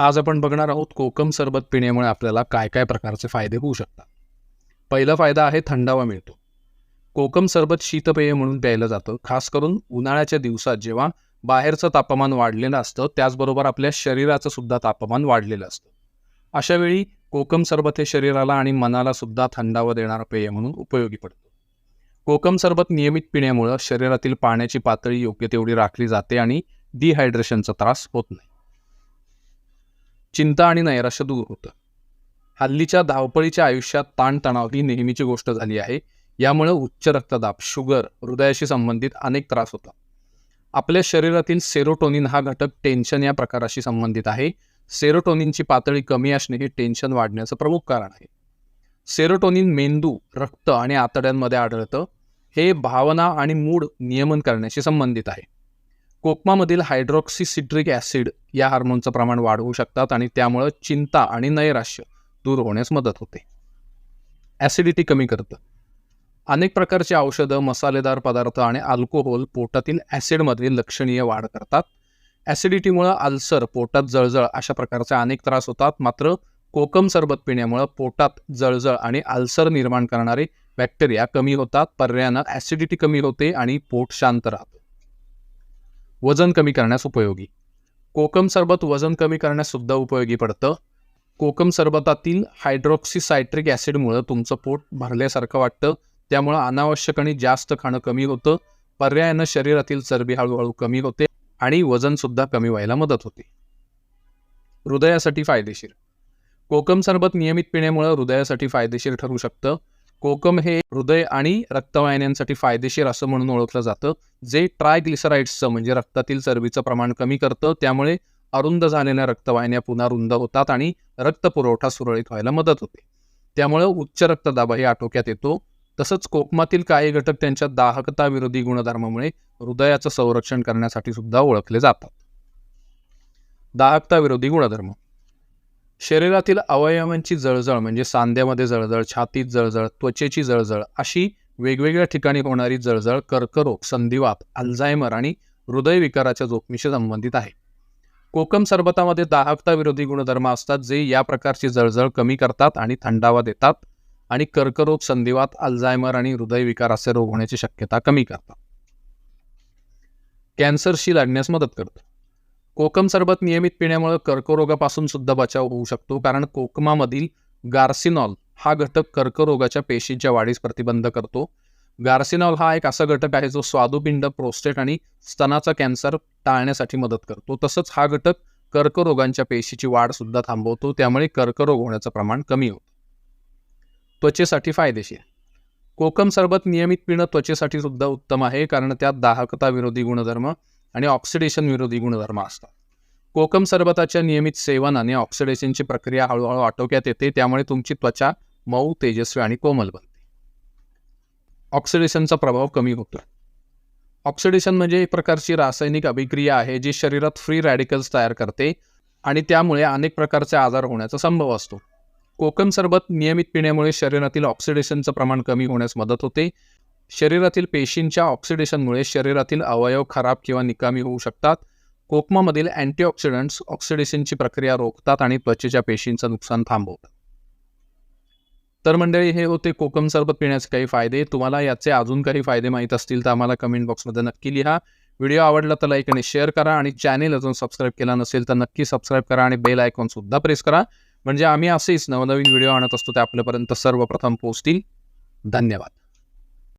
आज आपण बघणार आहोत कोकम सरबत पिण्यामुळे आपल्याला काय काय प्रकारचे फायदे होऊ शकतात. पहिला फायदा आहे थंडावा मिळतो. कोकम सरबत शीतपेय म्हणून प्यायलं जातं. खास करून उन्हाळ्याच्या दिवसात जेव्हा बाहेरचं तापमान वाढलेलं असतं त्याचबरोबर आपल्या शरीराचं सुद्धा तापमान वाढलेलं असतं. अशावेळी कोकम सरबत हे शरीराला आणि मनाला सुद्धा थंडावा देणारं पेय म्हणून उपयोगी पडतं. कोकम सरबत नियमित पिण्यामुळं शरीरातील पाण्याची पातळी योग्य तेवढी राखली जाते आणि डिहायड्रेशनचा त्रास होत नाही. चिंता आणि नैराश्य दूर होतं. हल्लीच्या धावपळीच्या आयुष्यात ताणतणाव ही नेहमीची गोष्ट झाली आहे. यामुळे उच्च रक्तदाब शुगर हृदयाशी संबंधित अनेक त्रास होतात. आपल्या शरीरातील सेरोटोनिन हा घटक टेन्शन या प्रकाराशी संबंधित आहे. सेरोटोनिनची पातळी कमी असणे हे टेन्शन वाढण्याचं प्रमुख कारण आहे. सेरोटोनिन मेंदू रक्त आणि आतड्यांमध्ये आढळतं. हे भावना आणि मूड नियमन करण्याशी संबंधित आहे. कोकमामधील हायड्रॉक्सिसिट्रिक ॲसिड या हार्मोनचं प्रमाण वाढवू शकतात आणि त्यामुळं चिंता आणि नैराश्य दूर होण्यास मदत होते. ॲसिडिटी कमी करतं. अनेक प्रकारची औषधं मसालेदार पदार्थ आणि अल्कोहोल पोटातील ॲसिडमध्ये लक्षणीय वाढ करतात. ॲसिडिटीमुळं अल्सर पोटात जळजळ अशा प्रकारचे अनेक त्रास होतात. मात्र कोकम सरबत पिण्यामुळं पोटात जळजळ आणि अल्सर निर्माण करणारे बॅक्टेरिया कमी होतात. पर्यायानं ॲसिडिटी कमी होते आणि पोट शांत राहतं. वजन कमी करण्यास उपयोगी. कोकम सरबत वजन कमी करण्यास सुद्धा उपयोगी पडतं. कोकम सरबतातील हायड्रॉक्सीसायट्रिक ॲसिडमुळं तुमचं पोट भरल्यासारखं वाटतं. त्यामुळं अनावश्यक आणि जास्त खाणं कमी होतं. पर्यायानं शरीरातील चरबी हळूहळू कमी होते आणि वजन सुद्धा कमी व्हायला मदत होते. हृदयासाठी फायदेशीर. कोकम सरबत नियमित पिण्यामुळं हृदयासाठी फायदेशीर ठरू शकतं. कोकम हे हृदय आणि रक्तवाहिन्यांसाठी फायदेशीर असं म्हणून ओळखलं जातं. जे ट्रायग्लिसराइड्सचं म्हणजे रक्तातील चरबीचं प्रमाण कमी करतं त्यामुळे अरुंद झालेल्या रक्तवाहिन्या पुन्हा रुंद होतात आणि रक्तपुरवठा सुरळीत व्हायला मदत होते. त्यामुळं उच्च रक्तदाबही आटोक्यात येतो. तसंच कोकमातील काही घटक त्यांच्या दाहकता विरोधी गुणधर्मामुळे हृदयाचं संरक्षण करण्यासाठी सुद्धा ओळखले जातात. दाहकता विरोधी गुणधर्म. शरीरातील अवयवांची जळजळ म्हणजे सांध्यामध्ये जळजळ छातीत जळजळ त्वचेची जळजळ अशी वेगवेगळ्या ठिकाणी होणारी जळजळ कर्करोग संधिवात अल्झायमर आणि हृदयविकाराच्या जोखमीशी संबंधित आहे. कोकम सरबतामध्ये दाहकता विरोधी गुणधर्म असतात जे या प्रकारची जळजळ कमी करतात आणि थंडावा देतात आणि कर्करोग संधिवात अल्झायमर आणि हृदयविकार असे रोग होण्याची शक्यता कमी करतात. कॅन्सरशी लढण्यास मदत करतं. कोकम सरबत नियमित पिण्यामुळे कर्करोगापासून सुद्धा बचाव होऊ शकतो. कारण कोकमामधील गार्सिनॉल हा घटक कर्करोगाच्या पेशींच्या वाढीस प्रतिबंध करतो. गार्सिनॉल हा एक असा घटक आहे जो स्वादुपिंड प्रोस्टेट आणि स्तनाचा कॅन्सर टाळण्यासाठी मदत करतो. तसंच हा घटक कर्करोगांच्या पेशीची वाढ सुद्धा थांबवतो. त्यामुळे कर्करोग होण्याचं प्रमाण कमी होतं. त्वचेसाठी फायदेशीर. कोकम सरबत नियमित पिणं त्वचेसाठी सुद्धा उत्तम आहे. कारण त्यात दाहकता विरोधी गुणधर्म आणि ऑक्सिडेशन विरोधी गुणधर्म असतात. कोकम सरबताच्या नियमित सेवनाने ऑक्सिडेशनची प्रक्रिया हळूहळू आटोक्यात येते त्यामुळे तुमची त्वचा मऊ तेजस्वी आणि कोमल बनते. ऑक्सिडेशनचा प्रभाव कमी होतो ऑक्सिडेशन म्हणजे एक प्रकारची रासायनिक अभिक्रिया आहे जी शरीरात फ्री रॅडिकल्स तयार करते आणि त्यामुळे अनेक प्रकारचे आजार होण्याचा संभव असतो. कोकम सरबत नियमित पिण्यामुळे शरीरातील ऑक्सिडेशनचं प्रमाण कमी होण्यास मदत होते. शरीरातील पेशींच्या ऑक्सिडेशनमुळे शरीरातील अवयव खराब किंवा निकामी होऊ शकतात. कोकमामधील अँटीऑक्सिडंट्स ऑक्सिडेशनची प्रक्रिया रोखतात आणि त्वचेच्या पेशींचं नुकसान थांबवतात. तर मंडळी हे होते कोकम सरबत पिण्याचे काही फायदे. तुम्हाला याचे अजून काही फायदे माहीत असतील तर आम्हाला कमेंट बॉक्समध्ये नक्की लिहा. व्हिडिओ आवडला तर लाईक आणि शेअर करा आणि चॅनेल अजून सबस्क्राईब केला नसेल तर नक्की सबस्क्राईब करा आणि बेल आयकॉनसुद्धा प्रेस करा. म्हणजे आम्ही असेच नवनवीन व्हिडिओ आणत असतो ते आपल्यापर्यंत सर्वप्रथम पोहोचतील. धन्यवाद.